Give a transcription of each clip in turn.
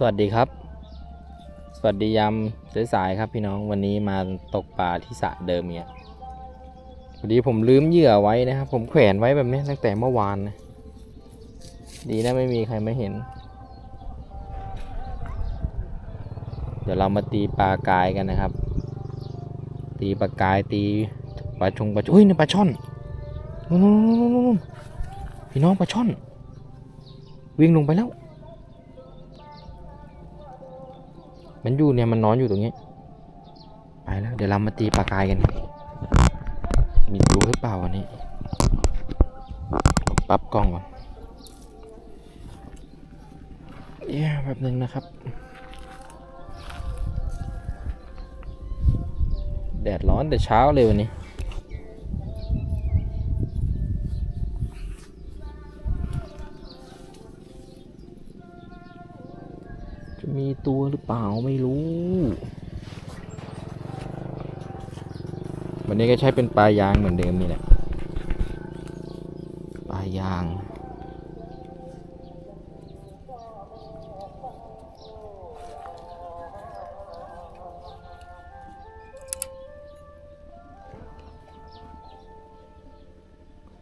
สวัสดีครับ สวัสดียามสายๆครับพี่น้องวันนี้มาตกปลาที่สระเดิมเนี่ยพอดีผมลืมเหยื่อไว้นะครับ ผมแขวนไว้แบบนี้ตั้งแต่เมื่อวานนะดีนะไม่มีใครมาเห็น เดี๋ยวเรามาตีปลากายกันนะครับ ตีปลากายตีปลาชงปลาชอุ้ยนี่ปลาช่อนนู่นๆๆๆๆพี่น้องปลาช่อน วิ่งลงไปแล้ว มันอยู่เนี่ยมันนอนอยู่ตรงนี้ ไปแล้ว เดี๋ยวเรามาตีปลากายกัน มีรู้หรือเปล่าวันนี้ปรับกล้องก่อนเย้แบบหนึ่งนะครับ แดดร้อนแต่เช้าเลยวันนี้ ไม่รู้ วันนี้ก็ใช้เป็นปลายางเหมือนเดิมนี่แหละปลายาง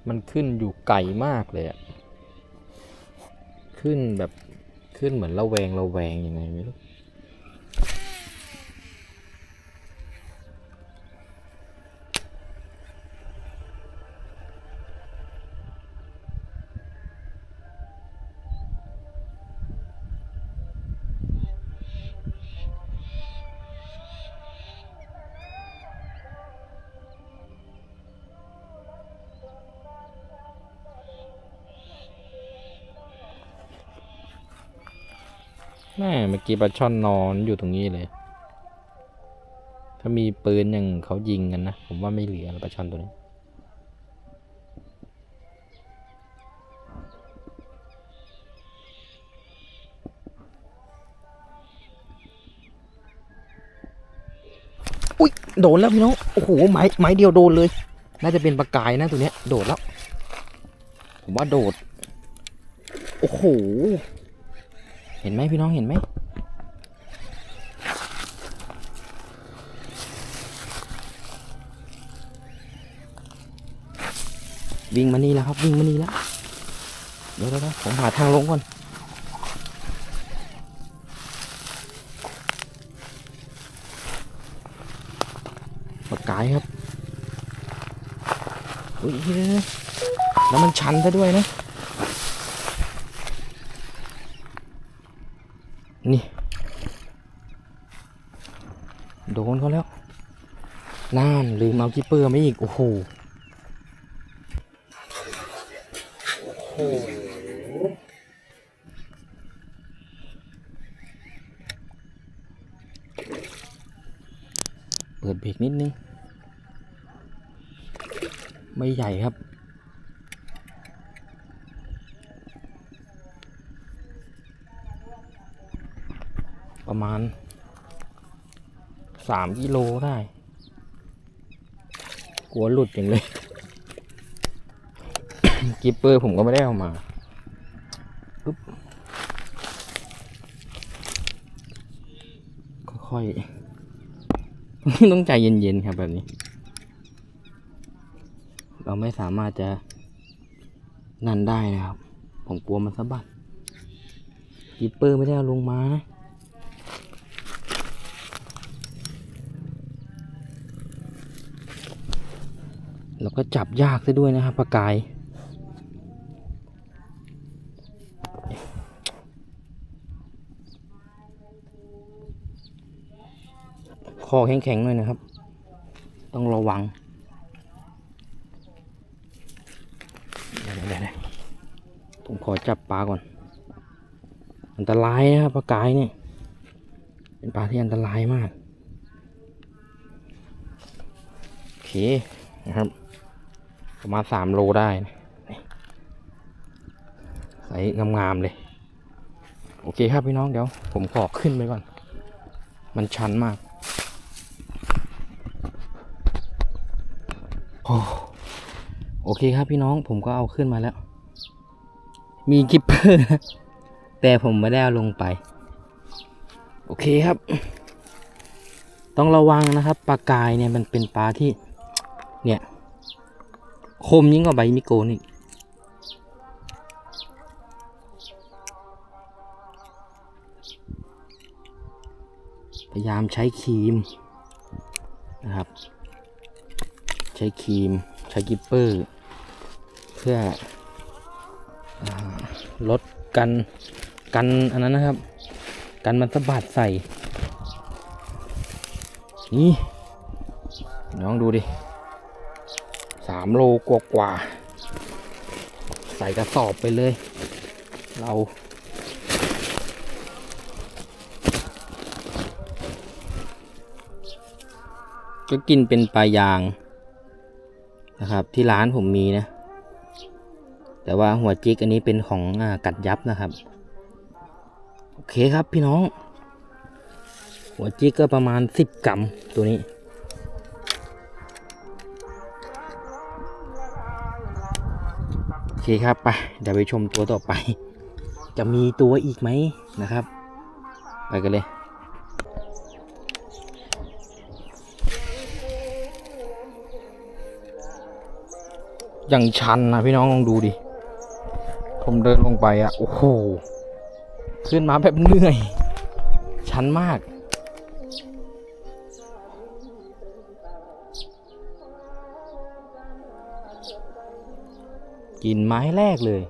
มันขึ้นอยู่ไกลมากเลยอะขึ้นแบบขึ้นเหมือนระแวงระแวงยังไงไม่รู้ แม่เมื่อกี้ปลาช่อนนอนอยู่ตรงนี้เลย ถ้ามีปืนอย่างเขายิงกันนะ ผมว่าไม่เหลือปลาช่อนตัวนี้ อุ้ยโดนแล้วพี่น้อง โอ้โห ไม้ไม้เดียวโดนเลย น่าจะเป็นปลากายนะตัวเนี้ย โดดแล้ว ผมว่าโดด โอ้โห ห็นไหมพี่น้องเห็นไหมวิ่งมานี่แล้วครับวิ่งมานี่แล้วเดี๋ยวเดี๋ยวเดี๋ยวผมหาทางลงก่อนปากกายครับอุ้ยแล้วมันชันซะด้วยนะ นี่ โดนเขาแล้ว น่านลืมเอาคิปเปอร์ไม่อีก โอ้โหโอ้โหเปิดเบรกนิดนึง ไม่ใหญ่ครับ ประมาณสามกิโลได้ กลัวหลุดอย่างเลยกิปเปอร์ผมก็ไม่ได้เอามาปึ๊บค่อยๆต้องใจเย็นๆครับแบบนี้ เราไม่สามารถจะนั่นได้นะครับ ผมกลัวมันสะบัดกิปเปอร์ไม่ได้เอาลงมานะ แล้วก็จับยากซะด้วยนะครับปลากาย คอแข็งๆหน่อยนะครับ ต้องระวังเดี๋ยวเดี๋ยวผมขอจับปลาก่อน อันตรายนะครับปลากายเนี่ย เป็นปลาที่อันตรายมากโอเคนะครับ ประมาณสามโลได้ใส่งามๆเลย โอเคครับพี่น้องเดี๋ยว ผมขอขึ้นไปก่อน มันชันมากโอ้โอเคครับพี่น้องผมก็เอาขึ้นมาแล้ว มีกิปเปอร์แต่ผมไม่ได้เอาลงไป โอเคครับ ต้องระวังนะครับปลากายเนี่ยมันเป็นปลาที่ เนี่ย คมยิ่งกว่าใบมิโกนอีกพยายามใช้ครีมนะครับ ใช้ครีม ใช้กิปเปอร์ เพื่ออลดกันกันอันนั้นนะครับ กันมันสะบัดใส่ นี่ น้องดูดิ สามโลกว่ากว่าๆใส่กระสอบไปเลย เรา ก็กินเป็นปลายางนะครับ ที่ร้านผมมีนะ แต่ว่าหัวจิกอันนี้เป็นของอกัดยับนะครับ โอเคครับพี่น้อง หัวจิกก็ประมาณ 10 กรัมตัวนี้ เคครับไปเดี๋ยวไปชมตัวต่อไป จะมีตัวอีกไหมนะครับ ไปกันเลย อย่างชันนะพี่น้องลองดูดิ ผมเดินลงไปอะโอ้โห ขึ้นมาแบบเหนื่อย ชันมาก กินไม้แรกเลย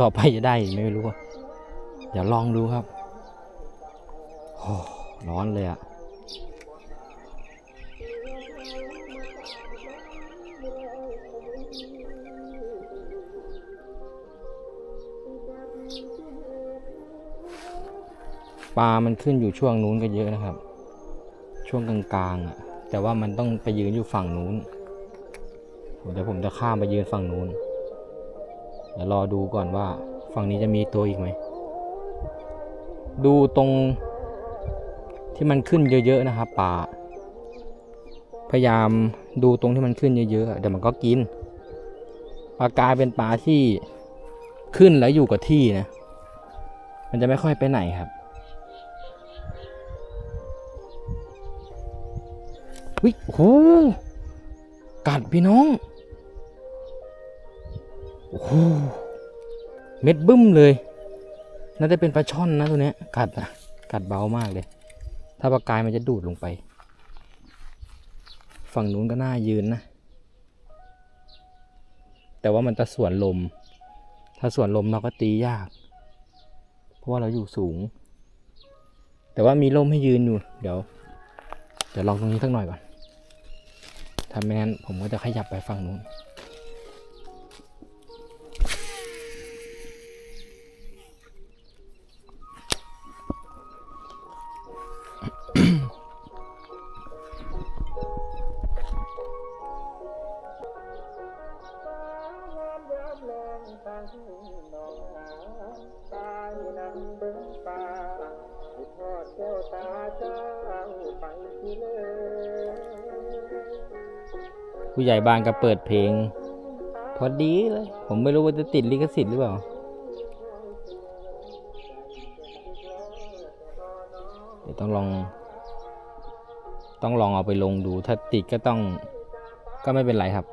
ต่อไปจะได้ไม่รู้อะเดี๋ยวลองดูครับโอ้ร้อนเลยอะปลามันขึ้นอยู่ช่วงนู้นก็เยอะนะครับ ช่วงกลางๆอะแต่ว่ามันต้องไปยืนอยู่ฝั่งนู้น เดี๋ยวผมจะข้ามไปยืนฝั่งนู้นเดี๋ยวรอดูก่อนว่า ฝั่งนี้จะมีตัวอีกไหม ดูตรงที่มันขึ้นเยอะๆนะครับปลาพยายามดูตรงที่มันขึ้นเยอะๆเดี๋ยวมันก็กินปลากายเป็นปลาที่ขึ้นแล้วอยู่กับที่นะ มันจะไม่ค่อยไปไหนครับวิโหกัดพี่น้อง โอ้โหเม็ดบึ้มเลย น่าจะเป็นปลาช่อนนะตัวเนี้ย กัดอะกัดเบามากเลย ถ้าปลากายมันจะดูดลงไป ฝั่งนู้นก็น่ายืนนะ แต่ว่ามันจะสวนลม ถ้าสวนลมเราก็ตียาก เพราะว่าเราอยู่สูง แต่ว่ามีร่มให้ยืนอยู่ เดี๋ยว เดี๋ยวลองตรงนี้สักหน่อยก่อนถ้าไม่งั้นผมก็จะขยับไปฝั่งนู้น ผู้ใหญ่บ้านก็เปิดเพลง พอดีเลย ผมไม่รู้ว่าจะติดลิขสิทธิ์หรือเปล่า เดี๋ยวต้องลอง ต้องลองเอาไปลงดู ถ้าติดก็ต้อง ก็ไม่เป็นไรครับ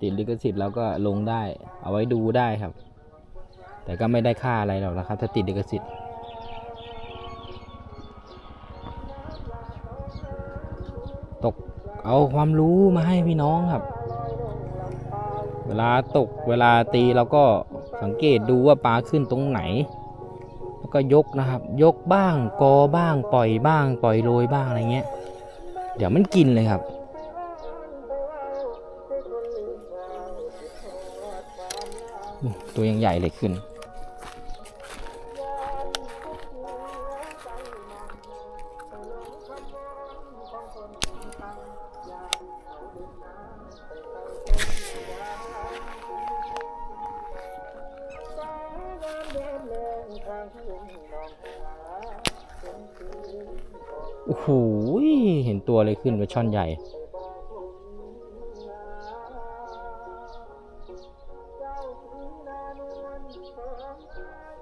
ติดลิขสิทธิ์แล้วก็ลงได้ เอาไว้ดูได้ครับ แต่ก็ไม่ได้ค่าอะไรหรอกนะครับ ถ้าติดลิขสิทธิ์ เอาความรู้มาให้พี่น้องครับ เวลาตกเวลาตีเราก็สังเกตดูว่าปลาขึ้นตรงไหน แล้วก็ยกนะครับ ยกบ้างกอบ้างปล่อยบ้าง ปล่อยโรยบ้างอะไรเงี้ย เดี๋ยวมันกินเลยครับตัวยังใหญ่เลยขึ้น ขึ้นปลาช่อนใหญ่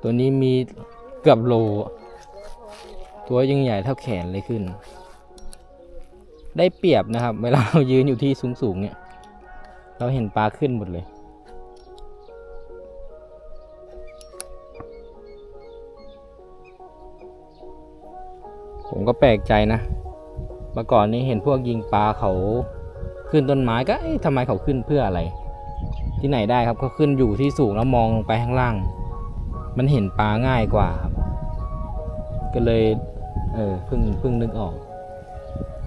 ตัวนี้มีเกือบโล ตัวยังใหญ่เท่าแขนเลยขึ้น ได้เปรียบนะครับ เวลาเรายืนอยู่ที่สูงๆเนี่ย เราเห็นปลาขึ้นหมดเลยผมก็แปลกใจนะ เมื่อก่อนนี้เห็นพวกยิงปลาเขาขึ้นต้นไม้ก็เอ๊ะทำไมเขาขึ้นเพื่ออะไร ที่ไหนได้ครับเขาขึ้นอยู่ที่สูงแล้วมองลงไปข้างล่าง มันเห็นปลาง่ายกว่าครับ ก็เลยเออเพิ่งเพิ่งนึกออก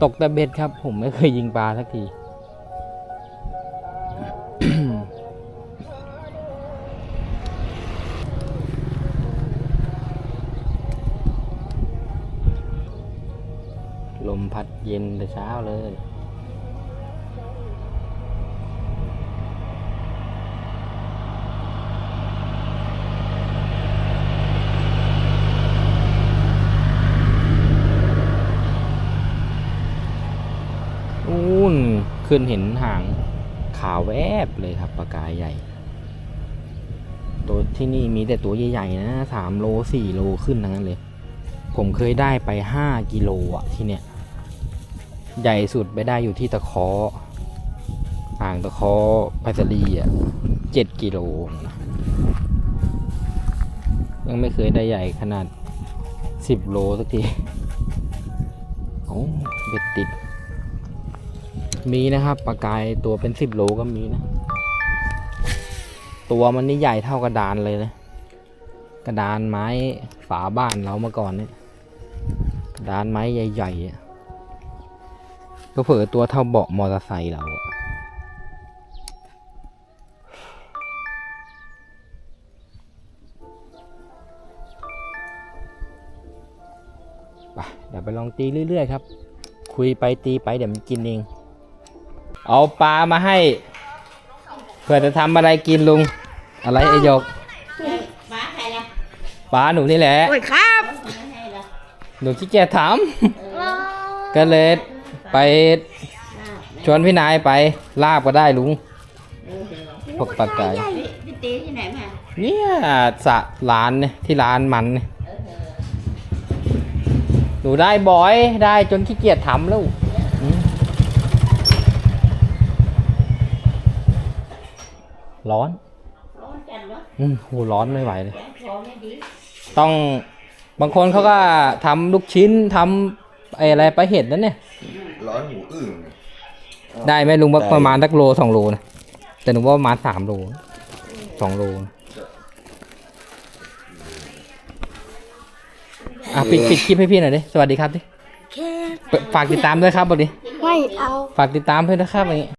ตกแต่เบ็ดครับ ผมไม่เคยยิงปลาสักที พัดเย็นแต่เช้าเลย นู่นขึ้นเห็นหางขาวแวบเลยครับปลากายใหญ่ ตัวที่นี่มีแต่ตัวใหญ่ๆนะสามโลสี่โลขึ้นทั้งนั้นเลยผมเคยได้ไปห้ากิโลอะที่เนี่ย ใหญ่สุดไปได้อยู่ที่ตะเคอห่างตะเคอพัสดีอะเจ็ดกิโลนะยังไม่เคยได้ใหญ่ขนาดสิบโลสักทีโอ้เบ็ดติด มีนะครับปลากายตัวเป็นสิบโลก็มีนะ ตัวมันนี่ใหญ่เท่ากระดานเลยนะ กระดานไม้ฝาบ้านเราเมื่อก่อนเนี่ย กระดานไม้ใหญ่ๆ ก็เผื่อตัวเท่าเบาะมอเตอร์ไซค์เราอะไปเดี๋ยวไปลองตีเรื่อยๆครับ คุยไปตีไปเดี๋ยวมันกินเอง เอาปลามาให้เผื่อจะทำอะไรกินลุง อะไรไอหยกป้าใครล่ะปลาหนูนี่แหละโอ้ยครับไม่ให้ล่ะหนูขี้เกียจถามก็เลย ไปชวนพี่นายไปลาบก็ได้ลุง พวกปลากายพี่พี่ตีที่ไหนมาเนี่ยสระร้านเนี่ยที่ร้านมันเนี่ยหนูได้บ่อยได้จนขี้เกียจทำแล้วอืมร้อน ร้อนจัดวะอืมโหร้อนไม่ไหวเลยแกงคอไม่ดีต้องบางคนเขาก็ทำลูกชิ้นทำไอ้อะไรปลาเห็ดนั่นเนี่ย ร้อนหูอึ่งได้ไหมลุงว่าได้ประมาณสักโลสองโลนะแต่หนูว่าประมาณสามโลสองโลอะปิดปิดคลิปให้พี่หน่อยดิสวัสดีครับดิแค่ฝากติดตามด้วยครับบอกดิไม่เอา ฝากติดตามด้วยนะครับอย่างงี้